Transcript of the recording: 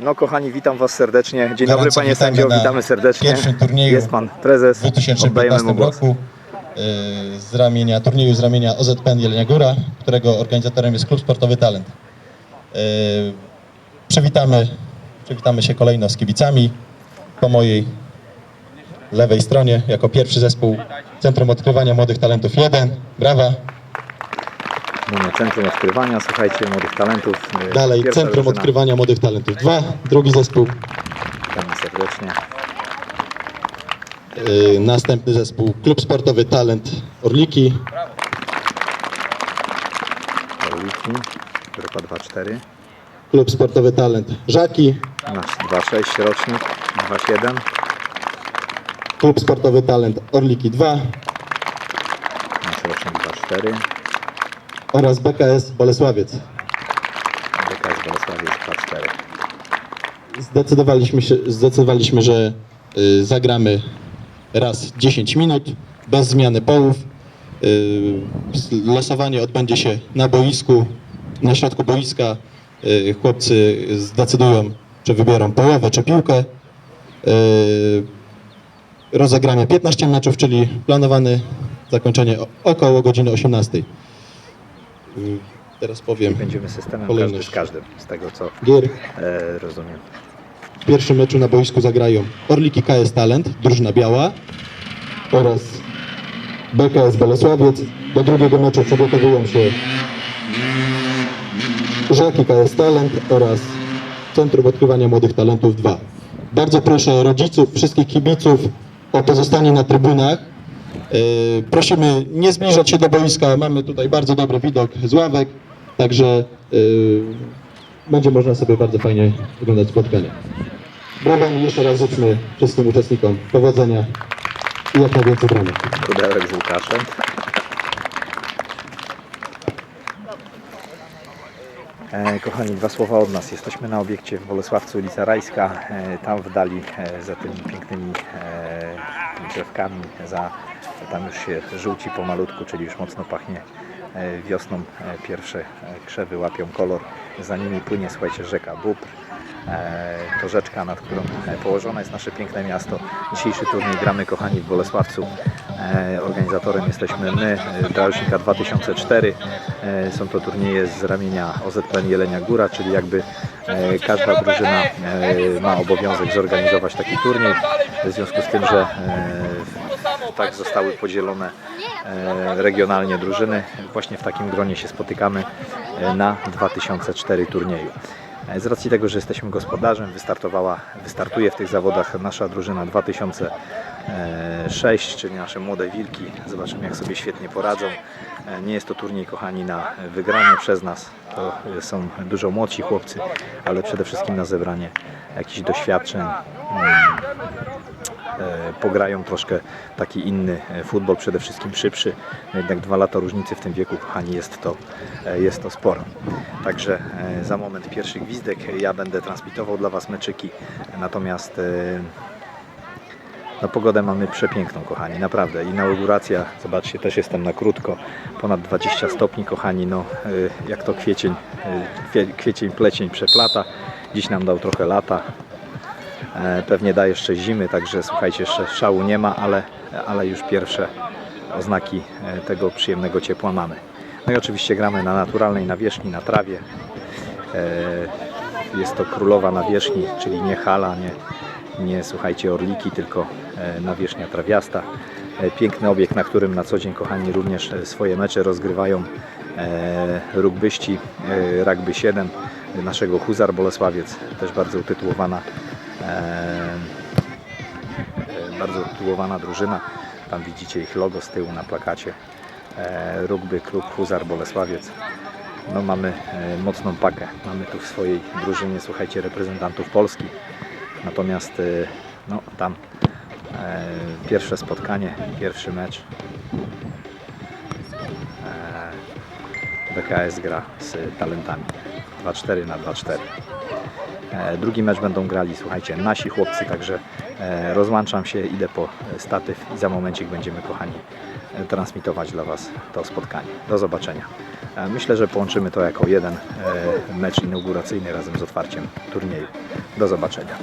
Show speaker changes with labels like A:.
A: No kochani, witam Was serdecznie. Dzień dobry Panie
B: witamy
A: Sędzio, witamy serdecznie.
B: pierwszym turnieju
A: Jest Pan Prezes,
B: W 2015
A: oddajemy mu głos.
B: roku y, z ramienia turnieju z ramienia OZPN Jelenia Góra, którego organizatorem jest Klub Sportowy Talent. Y, Przywitamy, przywitamy się kolejno z kibicami. Po mojej lewej stronie jako pierwszy zespół Centrum Odkrywania Młodych Talentów 1. Brawa.
A: Mamy Centrum Odkrywania, słuchajcie, młodych talentów. Yy,
B: Dalej
A: pierwsza
B: Centrum
A: drużyna.
B: Odkrywania Młodych Talentów 2. Drugi zespół.
A: Witamy serdecznie.
B: Y, Następny zespół Klub Sportowy Talent Orliki.
A: Orliki, grupa 2-4.
B: Klub Sportowy Talent Żaki.
A: Nasz 2-6 rocznik, 2-7.
B: Klub Sportowy Talent Orliki 2
A: Nasz rocznik 2-4.
B: Oraz BKS Bolesławiec.
A: BKS Bolesławiec 2-4.
B: Zdecydowaliśmy, się, zdecydowaliśmy że y, zagramy raz 10 minut, bez zmiany połów. Y, losowanie odbędzie się na boisku, na środku boiska. Y, chłopcy zdecydują, czy wybiorą połowę, czy piłkę. Y, rozegramy 15 meczów, czyli planowane zakończenie około godziny 18. Y, teraz powiem
A: Będziemy systemem
B: Kolejność.
A: każdy z każdym, z tego co
B: gier.
A: e, rozumiem.
B: W pierwszym meczu na boisku zagrają Orliki KS Talent, drużyna biała oraz BKS Bolesławiec. Do drugiego meczu przygotowują się Żaki KS Talent oraz Centrum Odkrywania Młodych Talentów 2. Bardzo proszę rodziców, wszystkich kibiców o pozostanie na trybunach. Yy, Prosimy nie zbliżać się do boiska, mamy tutaj bardzo dobry widok z ławek, także yy, będzie można sobie bardzo fajnie oglądać spotkanie. Brawa i jeszcze raz życzmy wszystkim uczestnikom powodzenia i jak najwięcej bramek.
A: Pudełek z Łukaszem. E, kochani, dwa słowa od nas. Jesteśmy na obiekcie w Bolesławcu, ulica Rajska. E, tam w dali, e, za tymi pięknymi drzewkami, za, tam już się żółci pomalutku, czyli już mocno pachnie e, wiosną. E, pierwsze e, krzewy łapią kolor. Za nimi płynie, słuchajcie, rzeka Bóbr. To rzeczka, nad którą położone jest nasze piękne miasto. Dzisiejszy turniej gramy, kochani, w Bolesławcu. Organizatorem jesteśmy my, Drażnika 2004. E, Są to turnieje z ramienia OZPN Jelenia Góra, czyli jakby każda drużyna ma obowiązek zorganizować taki turniej. W związku z tym, że tak zostały podzielone e, regionalnie drużyny, właśnie w takim gronie się spotykamy e, na 2004 turnieju. E, Z racji tego, że jesteśmy gospodarzem, wystartowała, wystartuje w tych zawodach nasza drużyna 2006, czyli nasze młode wilki. Zobaczymy, jak sobie świetnie poradzą. Nie jest to turniej, kochani, na wygranie przez nas. To są dużo młodsi chłopcy, ale przede wszystkim na zebranie jakichś doświadczeń. E, pograją troszkę taki inny e, futbol, przede wszystkim szybszy. No Jednak dwa lata różnicy w tym wieku, kochani, jest to, e, jest to sporo. Także za moment pierwszy gwizdek. Ja będę transmitował dla Was meczyki. Natomiast no pogodę mamy przepiękną, kochani, naprawdę. Inauguracja, zobaczcie, też jestem na krótko, ponad 20 stopni, kochani, no jak to kwiecień, kwie- kwiecień, plecień przeplata. Dziś nam dał trochę lata, pewnie da jeszcze zimy, także słuchajcie, jeszcze szału nie ma, ale, ale już pierwsze oznaki e, tego przyjemnego ciepła mamy. No i oczywiście gramy na naturalnej nawierzchni, na trawie. E, Jest to królowa nawierzchni, czyli nie hala, nie, nie słuchajcie orliki, tylko e, nawierzchnia trawiasta. E, Piękny obiekt, na którym na co dzień kochani również e, swoje mecze rozgrywają e, rugbyści e, Rugby 7 naszego Huzar Bolesławiec, też bardzo utytułowana e, e, bardzo utytułowana drużyna. Tam widzicie ich logo z tyłu na plakacie. E, Rugby Klub Huzar Bolesławiec. No mamy e, mocną pakę. Mamy tu w swojej drużynie, słuchajcie, reprezentantów Polski. Natomiast e, no, tam e, pierwsze spotkanie, pierwszy mecz. E, BKS gra z talentami 2-4 na 2-4. E, Drugi mecz będą grali, słuchajcie, nasi chłopcy, także e, rozłączam się, idę po statyw i za momencik będziemy, kochani, e, transmitować dla Was to spotkanie. Do zobaczenia. Myślę, że połączymy to jako jeden mecz inauguracyjny razem z otwarciem turnieju. Do zobaczenia.